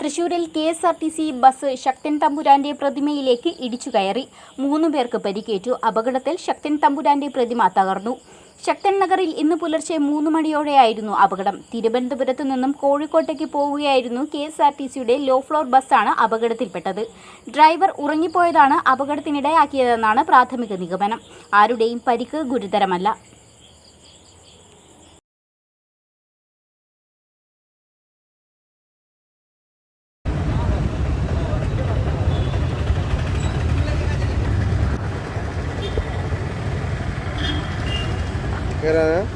തൃശൂരിൽ K S R T C bus Sakthan തമ്പുരാന്റെ പ്രതിമയിലേക്ക് ഇടിച്ചു കയറി. മൂന്നു പേർക്ക് പരിക്കേറ്റു. അപകടത്തിൽ ശക്തൻ തമ്പുരാന്റെ പ്രതിമ തകർന്നു. ശക്തൻ നഗറിൽ ഇന്ന് പുലർച്ചെ മൂന്ന് മണിയോടെയായിരുന്നു അപകടം. തിരുവനന്തപുരത്തു നിന്നും കോഴിക്കോട്ടേക്ക് പോവുകയായിരുന്നു കെ എസ് ആർ ടി സിയുടെ ലോ ഫ്ലോർ ബസ്സാണ് അപകടത്തിൽപ്പെട്ടത്. ഡ്രൈവർ ഉറങ്ങിപ്പോയതാണ് അപകടത്തിനിടയാക്കിയതെന്നാണ് പ്രാഥമിക നിഗമനം. ആരുടെയും പരിക്ക് ഗുരുതരമല്ല. cái on it.